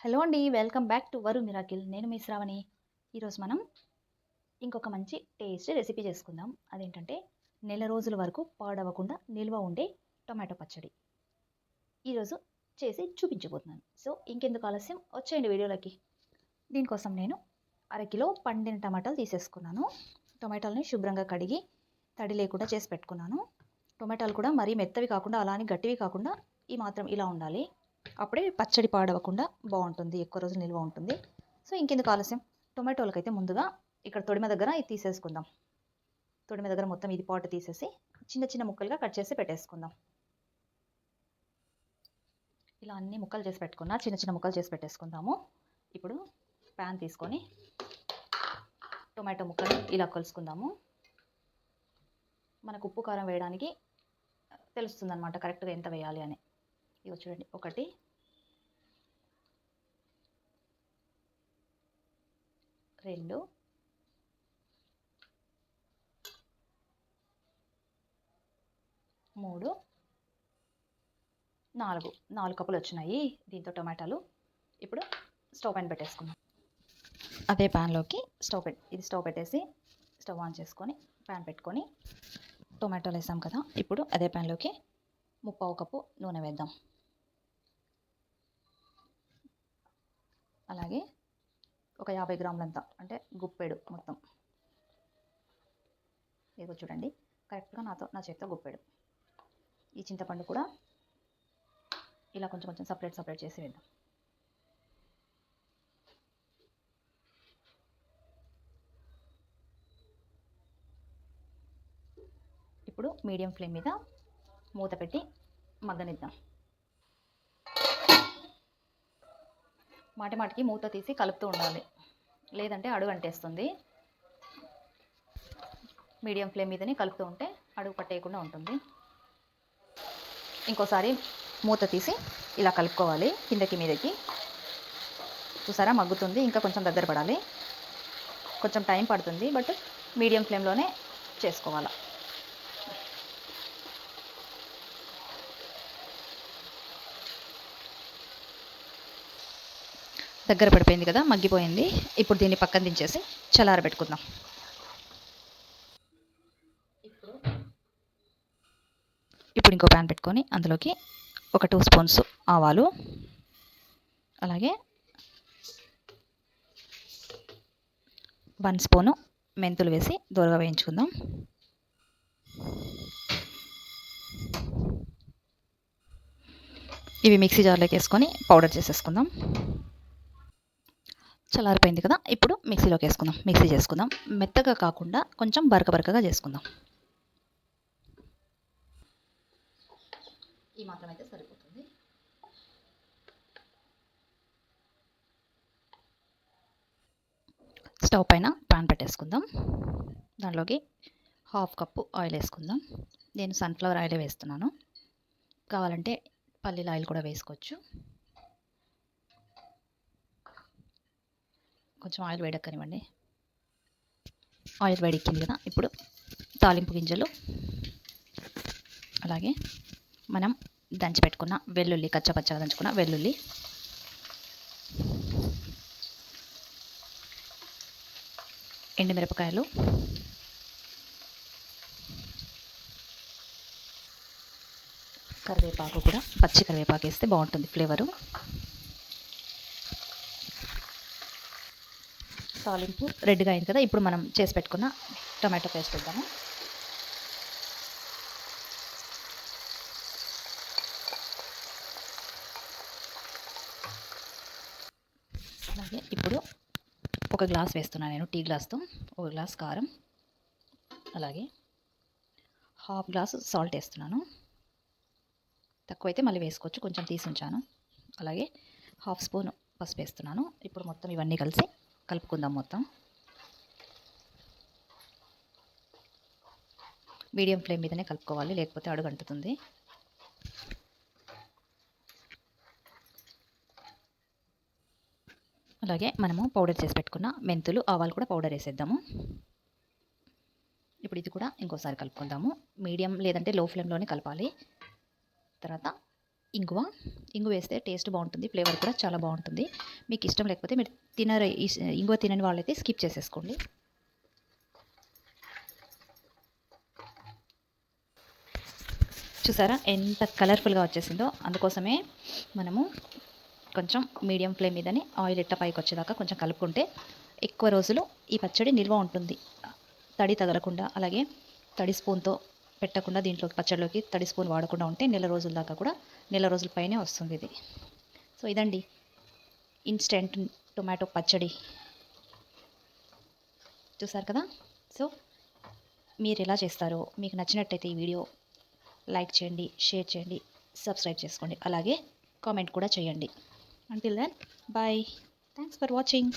Hello అండి welcome back to వరు miracle. నేను మీ శ్రావణి. ఈరోజు మనం ఇంకొక మంచి టేస్ట్ రెసిపీ చేసుకుందాం. అదేంటంటే నెల రోజుల వరకు పాడవకుండా నిల్వ ఉండే టొమాటో పచ్చడి. ఈరోజు చేసి చూపించబోతున్నాను. సో ఇంకెందుకు ఆలస్యం? వచ్చేయండి వీడియోలోకి. దీనికోసం నేను అరకిలో పండిన టమాటాలు తీసేసుకున్నాను. టొమాటోలని శుభ్రంగా కడిగి తడి లేకుండా చేసి పెట్టుకున్నాను. టొమాటోలు కూడా మరీ మెత్తవి కాకుండా అలానే గట్టివి కాకుండా ఈ మాత్రం ఇలా ఉండాలి. అప్పుడే పచ్చడి పాడవకుండా బాగుంటుంది ఎక్కువ రోజులు నిల్వ ఉంటుంది. సో ఇంకెందుకు ఆలస్యం? టొమాటోలకైతే ముందుగా ఇక్కడ తొడిమ దగ్గర ఇది తీసేసుకుందాం. తొడిమ దగ్గర మొత్తం ఇది పాటు తీసేసి చిన్న చిన్న ముక్కలుగా కట్ చేసి పెట్టేసుకుందాం. ఇలా అన్ని ముక్కలు చేసి పెట్టుకున్నా చిన్న చిన్న ముక్కలు చేసి పెట్టేసుకుందాము. ఇప్పుడు ప్యాన్ తీసుకొని టొమాటో ముక్కలు ఇలా కలుసుకుందాము. మనకు ఉప్పు కారం వేయడానికి తెలుస్తుందన్నమాట కరెక్ట్గా ఎంత వేయాలి అని. ఇవి చూడండి ఒకటి. రెండు. మూడు. నాలుగు. నాలుగు కప్పులు వచ్చినాయి దీంతో టొమాటాలు. ఇప్పుడు స్టవ్ పైన పెట్టేసుకుందాం. అదే ప్యాన్లోకి స్టవ్ పెట్ ఇది స్టవ్ పెట్టేసి స్టవ్ ఆన్ చేసుకొని ప్యాన్ పెట్టుకొని టొమాటోలు వేసాం కదా ఇప్పుడు అదే ప్యాన్లోకి ముప్పావు కప్పు నూనె వేద్దాం. అలాగే ఒక యాభై గ్రాములంతా అంటే గుప్పెడు మొత్తం. ఇదిగో చూడండి కరెక్ట్గా నాతో నా చేతితో గుప్పెడు. ఈ చింతపండు కూడా ఇలా కొంచెం కొంచెం సపరేట్ సపరేట్ చేసి వేద్దాం. ఇప్పుడు మీడియం ఫ్లేమ్ మీద మూత పెట్టి మగ్గనిద్దాం. మాటి మాటికి మూత తీసి కలుపుతూ ఉండాలి. లేదంటే అడుగు అంటేస్తుంది. మీడియం ఫ్లేమ్ మీదనే కలుపుతూ ఉంటే అడుగు పట్టేయకుండా ఉంటుంది. ఇంకోసారి మూత తీసి ఇలా కలుపుకోవాలి కిందకి మీదకి. చూసారా? మగ్గుతుంది. ఇంకా కొంచెం దగ్గర పడాలి. కొంచెం టైం పడుతుంది బట్ మీడియం ఫ్లేమ్లోనే చేసుకోవాలి. దగ్గర పడిపోయింది కదా మగ్గిపోయింది. ఇప్పుడు దీన్ని పక్కన దించేసి చల్లారబెట్టుకుందాం ఇప్పుడు ఇంకో ప్యాన్ పెట్టుకొని అందులోకి ఒక టూ స్పూన్స్ ఆవాలు అలాగే వన్ స్పూను మెంతులు వేసి దూరగా వేయించుకుందాం. ఇవి మిక్సీ జార్లోకి వేసుకొని పౌడర్ చేసేసుకుందాం. చల్లారిపోయింది కదా ఇప్పుడు మిక్సీలోకి వేసుకుందాం. మిక్సీ చేసుకుందాం. మెత్తగా కాకుండా కొంచెం బరక బరకగా చేసుకుందాం. ఈ మాత్రం అయితే సరిపోతుంది. స్టవ్ పైన పాన్ పెట్టేసుకుందాం. దానిలోకి హాఫ్ కప్పు ఆయిల్ వేసుకుందాం. నేను సన్ఫ్లవర్ ఆయిలే వేస్తున్నాను. కావాలంటే పల్లీల ఆయిల్ కూడా వేసుకోవచ్చు. కొంచెం ఆయిల్ వేడక్కనివ్వండి. ఆయిల్ వేడెక్కింది కదా ఇప్పుడు తాలింపు గింజలు అలాగే మనం దంచి పెట్టుకున్న వెల్లుల్లి కచ్చపచ్చగా దంచుకున్న వెల్లుల్లి. ఎండుమిరపకాయలు. కరివేపాకు కూడా పచ్చి కరివేపాకు వేస్తే బాగుంటుంది ఫ్లేవరు. తాలింపు రెడ్గా అయింది కదా ఇప్పుడు మనం చేసి పెట్టుకున్న టమాటో పేస్ట్ ఇద్దాము అలాగే ఇప్పుడు ఒక గ్లాస్ వేస్తున్నాను నేను టీ గ్లాస్తో ఒక గ్లాస్ కారం అలాగే హాఫ్ గ్లాస్ సాల్ట్ వేస్తున్నాను. తక్కువైతే మళ్ళీ వేసుకోవచ్చు కొంచెం తీసి ఉంచాను. అలాగే హాఫ్ స్పూన్ పసుపు వేస్తున్నాను. ఇప్పుడు మొత్తం ఇవన్నీ కలిసి కలుపుకుందాం మొత్తం. మీడియం ఫ్లేమ్ మీదనే కలుపుకోవాలి లేకపోతే అడుగు అంటుతుంది అలాగే మనము పౌడర్ చేసి పెట్టుకున్న మెంతులు ఆవాలు కూడా పౌడర్ వేసేద్దాము. ఇప్పుడు ఇది కూడా ఇంకోసారి కలుపుకుందాము. మీడియం లేదంటే లో ఫ్లేమ్లోనే కలపాలి. తర్వాత ఇంగువ. ఇంగువ వేస్తే టేస్ట్ బాగుంటుంది ఫ్లేవర్ కూడా చాలా బాగుంటుంది. మీకు ఇష్టం లేకపోతే మీరు తినరు ఇంగువ తినని వాళ్ళైతే స్కిప్ చేసేసుకోండి. చూసారా ఎంత కలర్ఫుల్గా వచ్చేసిందో? అందుకోసమే మనము కొంచెం మీడియం ఫ్లేమ్ మీదనే ఆయిల్ ఎట్ట పైకి వచ్చేదాకా కొంచెం కలుపుకుంటే ఎక్కువ రోజులు ఈ పచ్చడి నిల్వ ఉంటుంది. తడి తగలకుండా అలాగే తడి స్పూన్తో పెట్టకుండా దీంట్లోకి పచ్చడిలోకి తడి స్పూన్ వాడకుండా ఉంటే నెల రోజుల దాకా కూడా నెల రోజుల పైనే వస్తుంది ఇది. సో ఇదండి ఇన్స్టెంట్ టొమాటో పచ్చడి. చూసారు కదా? సో మీరు ఎలా చేస్తారో మీకు నచ్చినట్టయితే ఈ వీడియో లైక్ చేయండి షేర్ చేయండి సబ్స్క్రైబ్ చేసుకోండి. అలాగే కామెంట్ కూడా చేయండి. Until then bye thanks for watching